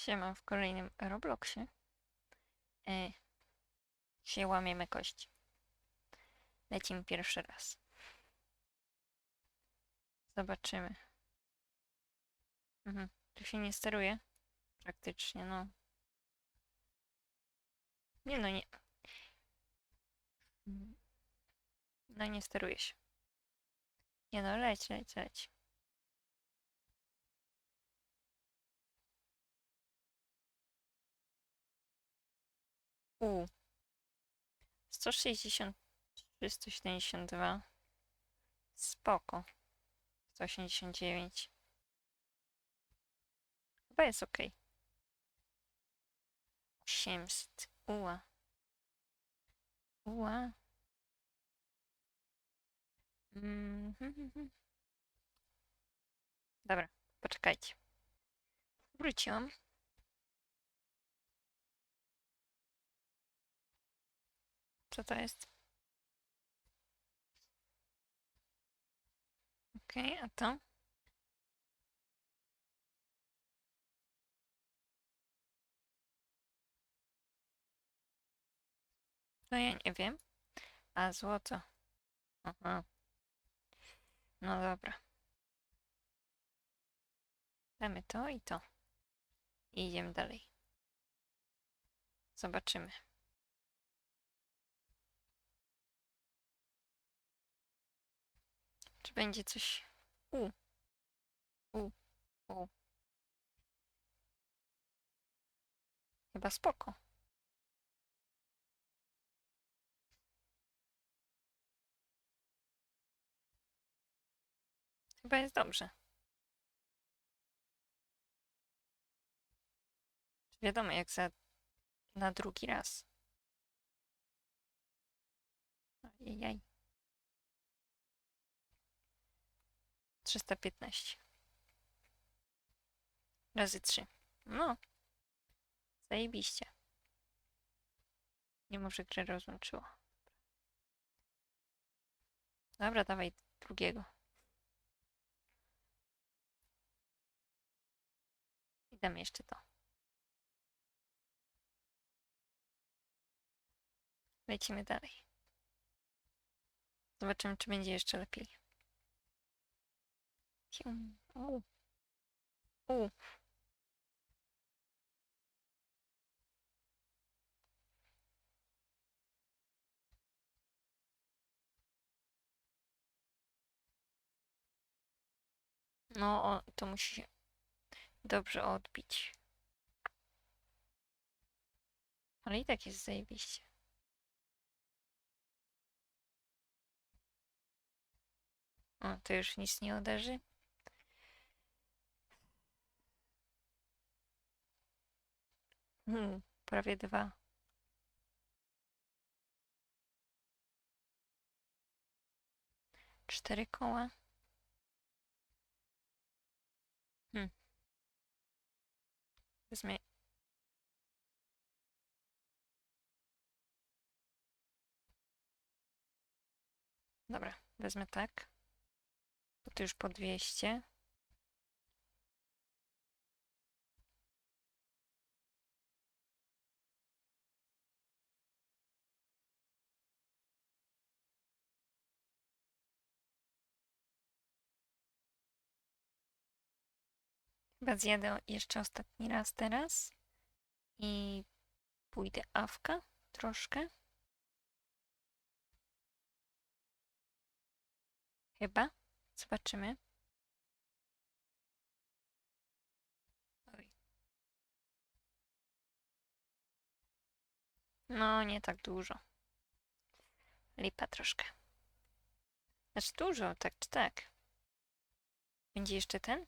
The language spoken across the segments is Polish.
Siema w kolejnym Robloxie. E, dzisiaj łamiemy kości. Lecimy pierwszy raz. Zobaczymy. Mhm. Tu się nie steruje? Praktycznie, no. Nie no, nie. No nie steruje się. Nie no, leć, leć, leć. U. 163, 172. Spoko. 189. Chyba jest ok. 800. Uła. Uła. Mm, hmm, hmm, hmm. Dobra, poczekajcie. Wróciłam. Co to jest? Okej, a to? No ja nie wiem. A złoto. Aha. No dobra. Damy to i to. I idziemy dalej. Zobaczymy. Czy będzie coś. U. U. U. Chyba spoko. Chyba jest dobrze. Wiadomo, jak za na drugi raz. Ojej. 315. Razy 3. No. Zajebiście. Nie może grę rozłączyło. Dobra, dawaj drugiego. I damy jeszcze to. Lecimy dalej. Zobaczymy, czy będzie jeszcze lepiej. Cium. U. U. No, o, to musi się dobrze odbić. Ale i tak jest zajebiście. O, to już nic nie uderzy. Hmm, prawie dwa. Cztery koła. Hmm. Wezmę. Dobra, wezmę tak. Bo to już po 200. Chyba zjadę jeszcze ostatni raz teraz. I pójdę awka troszkę. Chyba. Zobaczymy. No, nie tak dużo. Lipa troszkę. Znaczy dużo, tak czy tak. Będzie jeszcze ten?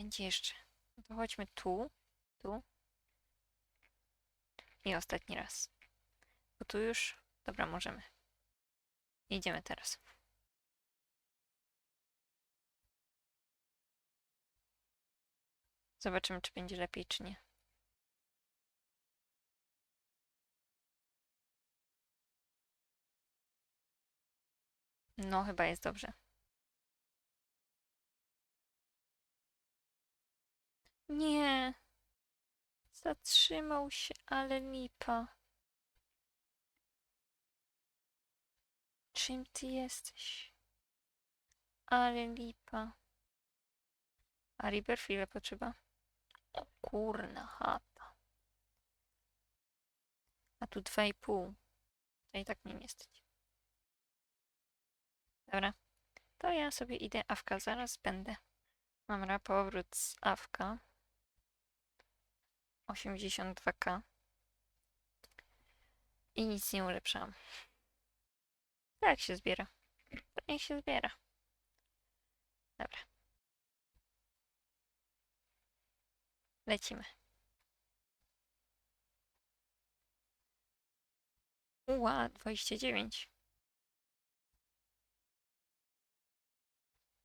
Będzie jeszcze. No to chodźmy tu, tu. I ostatni raz. Bo tu już... Dobra, możemy. Idziemy teraz. Zobaczymy, czy będzie lepiej, czy nie. No, chyba jest dobrze. Nie. Zatrzymał się, ale lipa. Czym ty jesteś? Ale lipa. A Riverf ile potrzeba? O kurna chata. A tu dwa i pół. To i tak mnie nie stać. Dobra. To ja sobie idę awka, zaraz będę. Dobra, powrót z awka. 82k. I nic nie ulepszałam. Tak się zbiera. To się zbiera. Dobra. Lecimy. Ua, 29.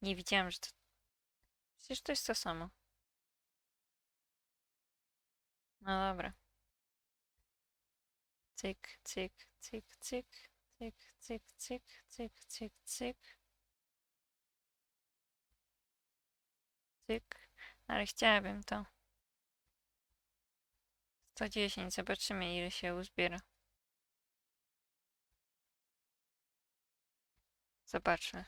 Nie widziałam, że to... Przecież to jest to samo. No dobra. Cyk, cyk, cyk, cyk, cyk, cyk, cyk, cyk, cyk, cyk. Cyk. Ale chciałabym to. 110. Zobaczymy, ile się uzbiera. Zobaczmy.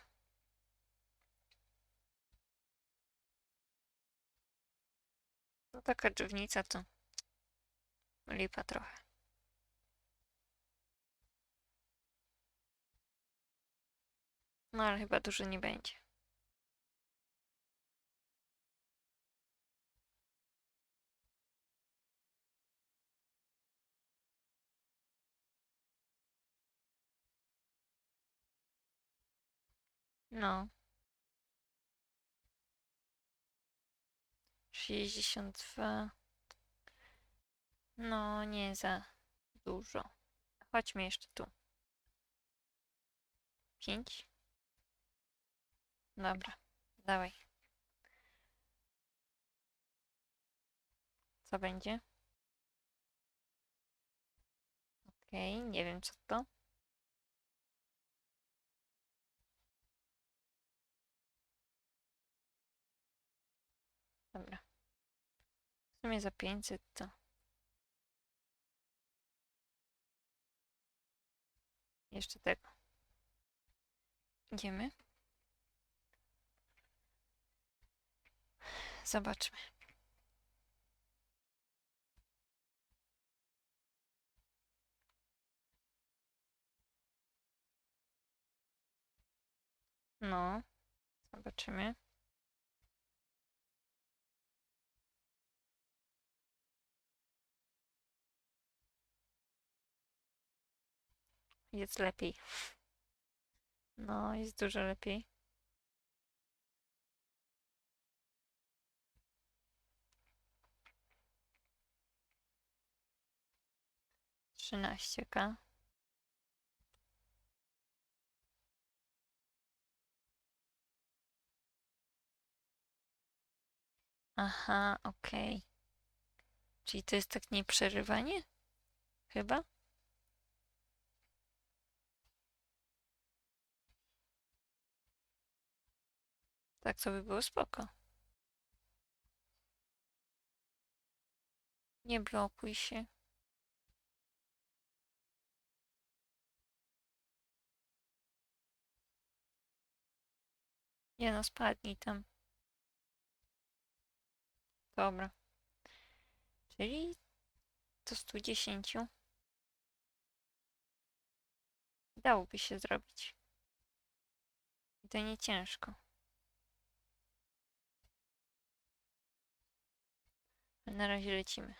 No taka dżownica to lipa trochę. No ale chyba dużo nie będzie. No. 62. No, nie za dużo. Chodźmy jeszcze tu. 5. Dobra, dawaj. Co będzie? Okej, nie wiem co to. Dobra. W sumie za 500 to. Jeszcze tego. Idziemy. Zobaczmy. No, zobaczymy. Jest lepiej. No, jest dużo lepiej. Trzynaście K. Aha, okej. Czyli to jest tak nieprzerywanie? Chyba? Tak to by było spoko. Nie blokuj się. Nie no, spadnij tam. Dobra. Czyli do 110 dałoby się zrobić. I to nie ciężko. Na razie lecimy.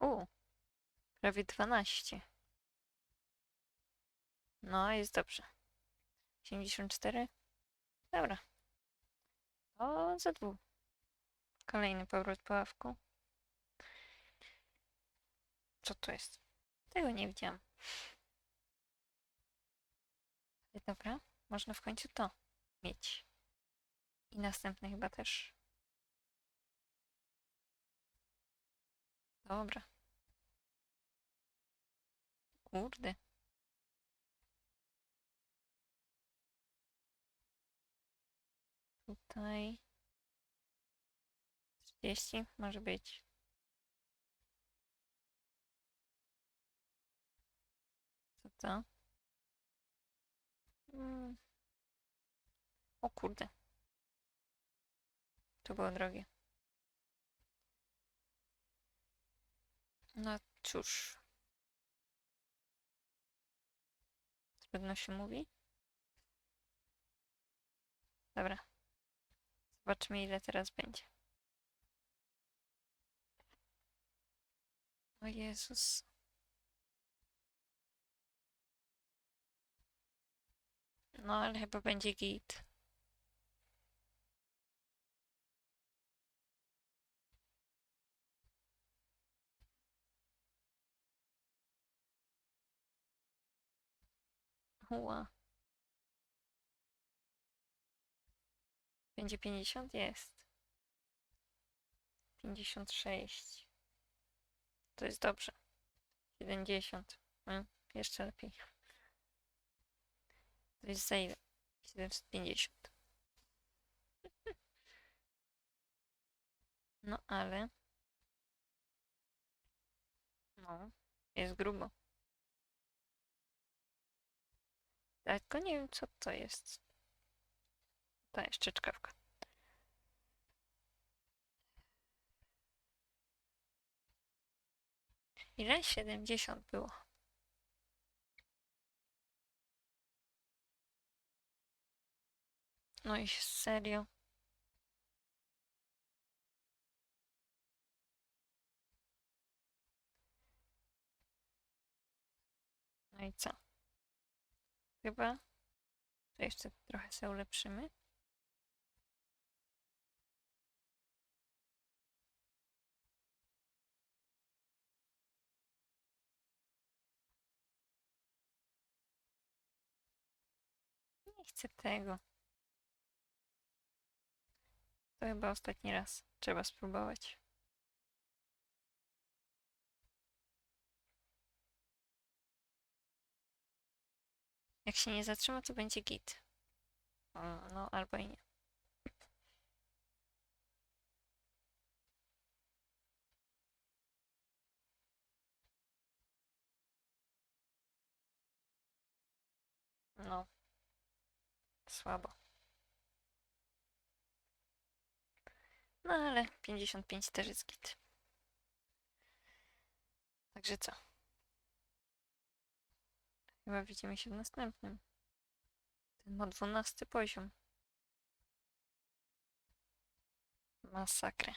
U, prawie 12. No, jest dobrze. 74? Dobra. O, za dwóch. Kolejny powrót po ławku. Co to jest? Tego nie widziałam. Dobra, można w końcu to mieć. I następny chyba też. Dobra. Kurde. Tutaj 30 może być. Co to? Mm. O kurde. To było drogie. No cóż. Trudno się mówi. Dobra. Zobaczmy ile teraz będzie. O Jezus. No ale chyba będzie git. Ła. Będzie 50? Jest. 56. To jest dobrze. 70. Mm, jeszcze lepiej. To jest za ile? 750. No ale. No, jest grubo. Tylko nie wiem, co to jest. Ta jeszcze czkawka. Ile? 70 było. No i serio. No i co? Chyba to jeszcze trochę się ulepszymy. Chcę tego. To chyba ostatni raz. Trzeba spróbować. Jak się nie zatrzyma, to będzie git. No, albo i nie. Słabo. No ale 55 też jest git. Także co? Chyba widzimy się w następnym. Ten ma 12 poziom. Masakra.